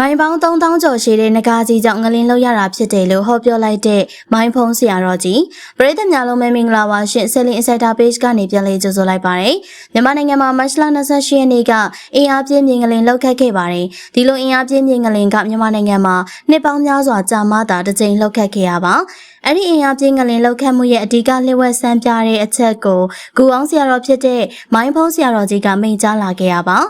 မိုင်ပေါင်း3000ကျော်ရှိတဲ့ငကားကြီးကြောင့်ငလင်းလောက်ရတာဖြစ်တယ်လို့ဟောပြောလိုက်တဲ့မိုင်းဖုံးဆရာတော်ကြီးပရိသတ်များလုံးပဲမင်္ဂလာပါရှင်ဆယ်လင်းအစက်တာ page ကနေပြန်လေးကြိုဆိုလိုက်ပါတယ်မြန်မာနိုင်ငံမှာမတ်လ28ရက်နေ့ကအင်အားပြင်းမြင်ငလင်းလောက်ခတ်ခဲ့ပါတယ်ဒီလိုအင်အားပြင်းမြင်ငလင်းကမြန်မာနိုင်ငံမှာနှစ်ပေါင်းများစွာကြာမှသာတစ်ကြိမ်လောက်ခတ်ခဲ့ရပါအဲ့ဒီအင်အားပြင်းငလင်လောက်ခတ်မှုရဲ့အဓိကလျှဝက်ဆန်းပြတဲ့အချက်ကိုဂူအောင်ဆရာတော်ဖြစ်တဲ့မိုင်းဖုံးဆရာတော်ကြီးကမိန့်ကြားလာခဲ့ရပါ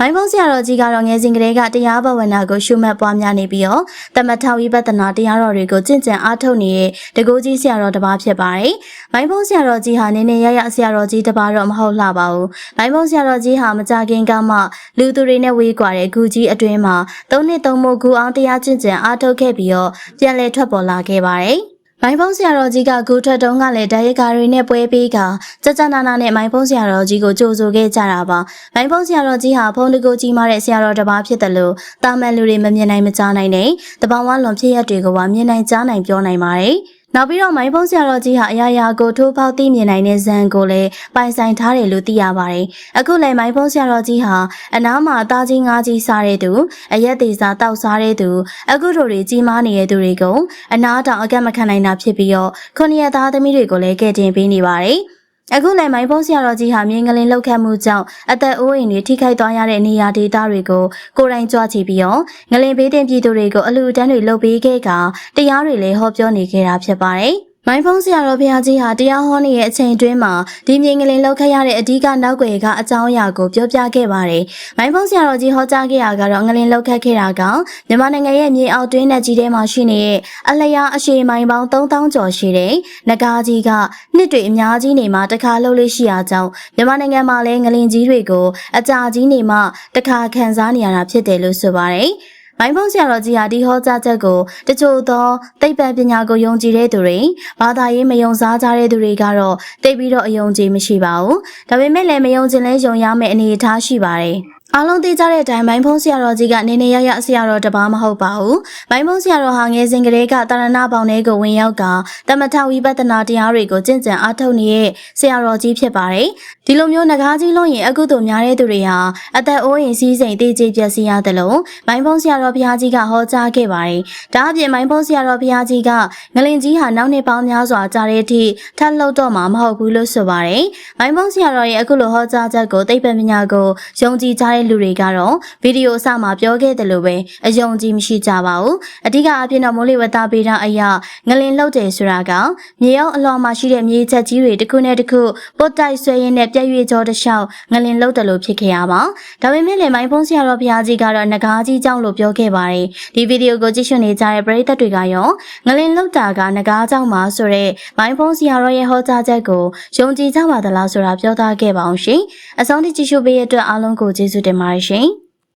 မိုင်းဖုံးဆရာတော်ကြီးကတော့ငယ်စဉ်ကတည်းကတရားဘဝနာကိုရှုမှတ်ပွားများနေပြီးတော့တမထဝိပဿနာတရားတော်တွေကိုကျင့်ကြံအားထုတ်နေတဲ့တကူကြီးဆရာတော်တစ်ပါးဖြစ်ပါတယ်။မိုင်းဖုံးဆရာတော်ကြီးဟာနည်းနည်းရရဆရာတော်ကြီးတစ်ပါးတော့မဟုတ်လှပါဘူး။မိုင်းဖုံးဆရာတော်ကြီးဟာမကြခင်ကမှလူသူတွေနဲ့ဝေးကွာတဲ့ဂူကြီးအတွင်းမှာသုံးနှစ်သုံးမို့ဂူအောင်တရားကျင့်ကြံအားထုတ်ခဲ့ပြီးတော့ပြန်လည်ထွက်ပေါ်လာခဲ့ပါတယ်။ မိုင်းဖုံးဆရာတော်ကြီးကဂူထွက်တုံးကလည်းဒါရိုက်ကာတွေနဲ့ပွဲပေးကကြကြနာနာနဲ့မိုင်းဖုံးဆရာတော်ကြီးကိုကြိုဆိုခဲ့ကြတာပါမိုင်းဖုံးဆရာတော်ကြီးဟာဖုံးတကူကြီးမားတဲ့ဆရာတော်တစ်ပါးဖြစ်တယ်လို့တာမန်လူတွေမမြင်နိုင်မကြားနိုင်တဲ့တပောင်ဝလွန်ဖြစ်ရက်တွေကိုပါမြင်နိုင်ကြားနိုင်ပြောနိုင်ပါတယ် နောက်ပြီးတော့မိုင်းဖုံးဆရာတော်ကြီးဟာအရာရာကိုထိုးပေါက်သိမြင်နိုင်တဲ့ဇန်ကိုလည်းပိုင်ဆိုင်ထားတယ်လို့သိရပါတယ်။အခုလည်းမိုင်းဖုံးဆရာတော်ကြီးဟာအနားမှာအသားကြီးငါးကြီးစားတဲ့သူအရက်သေးစားတောက်စားတဲ့သူအခုတို့တွေကြီးမားနေတဲ့သူတွေကိုအနားတောင်အကက်မခံနိုင်တာဖြစ်ပြီးတော့ခုနှစ်ရက်သားသမီးတွေကိုလည်းကဲတင်ပေးနေပါတယ်။ အခုလည်းမိုင်းဖုံးဆရာတော်ကြီးဟာမြင်းကလေးလောက်ခတ်မှုကြောင့်အသက်အိုးအိမ်တွေထိခိုက်သွားရတဲ့နေရာဒေသတွေကိုကိုယ်တိုင်ကြွချီပြီးတော့ငလင်ဘေးတင်ပြည်သူတွေကိုအလူအတန်းတွေလုပ်ပေးခဲ့ကတရားတွေလည်းဟောပြောနေခဲ့တာဖြစ်ပါတယ်။ မိုင်းဖုံးဆရာတော်ဘုရားကြီးဟာတရားဟောနေတဲ့အချိန်တွင်းမှာဒီမြင်ကလေးလောက်ခတ်ရတဲ့အဓိကနောက်ွယ်ကအကြောင်းအရာကိုပြောပြခဲ့ပါတယ်။မိုင်းဖုံးဆရာတော်ကြီးဟောကြားခဲ့တာကတော့ငလင်လောက်ခတ်ခဲ့တာကမြန်မာနိုင်ငံရဲ့မြေအောက်တွင်းနဲ့ကြီးထဲမှာရှိနေတဲ့အလျားအရှည်မိုင်ပေါင်း3000ကျော်ရှိတဲ့နဂါးကြီးကနှစ်တွေအများကြီးနေမှာတခါလှုပ်လို့ရှိရကြောင်းမြန်မာနိုင်ငံမှာလည်းငလင်ကြီးတွေကိုအကြာကြီးနေမှတခါခံစားနေရတာဖြစ်တယ်လို့ဆိုပါတယ်။ မိုင်းဖုံးဆရာတော်ကြီးဟာဒီဟောကြားချက်ကိုတချို့သောသိပ္ပံပညာကိုယုံကြည်တဲ့သူတွေဘာသာရေးမယုံစားကြတဲ့သူတွေကတော့သိပြီးတော့အယုံကြည်မရှိပါဘူး။ဒါပေမဲ့လည်းမယုံကြည်လဲယုံရမယ့်အနေအထားရှိပါတယ်။ အားလုံးသိကြတဲ့အတိုင်းမိုင်းဖုံးဆရာတော်ကြီးကနေနေရရဆရာတော်တပါးမဟုတ်ပါဘူး။မိုင်းဖုံးဆရာတော်ဟာငယ်စဉ်ကတည်းကတာရဏပေါင်ထဲကိုဝင်ရောက်ကတမထဝိပဿနာတရားတွေကိုကျင့်ကြံအားထုတ်နေတဲ့ဆရာတော်ကြီးဖြစ်ပါတယ်။ဒီလိုမျိုးငကားကြီးလုံးရင်အကုသိုလ်များတဲ့သူတွေဟာအသက်အိုးအိမ်စီးစိမ်တေးကြေးပျက်စီးရတယ်လို့မိုင်းဖုံးဆရာတော်ဘုရားကြီးကဟောကြားခဲ့ပါတယ်။ဒါအပြင်မိုင်းဖုံးဆရာတော်ဘုရားကြီးကငလင်ကြီးဟာနောက်နှစ်ပေါင်းများစွာကြာတဲ့အထိထပ်လှုပ်တော့မှာမဟုတ်ဘူးလို့ဆိုပါတယ်။မိုင်းဖုံးဆရာတော်ရဲ့အခုလိုဟောကြားချက်ကိုသိပ္ပံပညာကိုယုံကြည်ကြတဲ့လူတွေကတော့ဗီဒီယိုအစမှာပြောခဲ့တယ်လို့ပဲအယုံကြည်မရှိကြပါဘူးအဓိကအဖြစ်တော့မိုးလေဝသပေဒအရာငလင်လှုပ်တယ်ဆိုတာကမြေရောက်အလွန်မှာရှိတဲ့မြေချက်ကြီးတွေတစ်ခုနဲ့တစ်ခုပုတ်တိုက်ဆွဲရင်းနဲ့ပြည့်ရွေ့ကြောတစ်လျှောက်ငလင်လှုပ်တယ်လို့ဖြစ်ခဲ့ရပါဒါပေမဲ့လည်းမိုင်းဖုံးဆရာတော်ဘုရားကြီးကတော့ငကားကြီးကြောင့်လို့ပြောခဲ့ပါတယ်ဒီဗီဒီယိုကိုကြည့်ရှုနေကြတဲ့ပရိသတ်တွေကရောငလင်လှုပ်တာကငကားကြောင့်ပါဆိုတော့မိုင်းဖုံးဆရာတော်ရဲ့ဟောကြားချက်ကိုယုံကြည်ကြပါသလားဆိုတာပြောသားခဲ့ပါအောင်ရှင်အဆုံးထိကြည့်ရှုပေးရတဲ့အတွက်အားလုံးကိုကျေးဇူး imagem.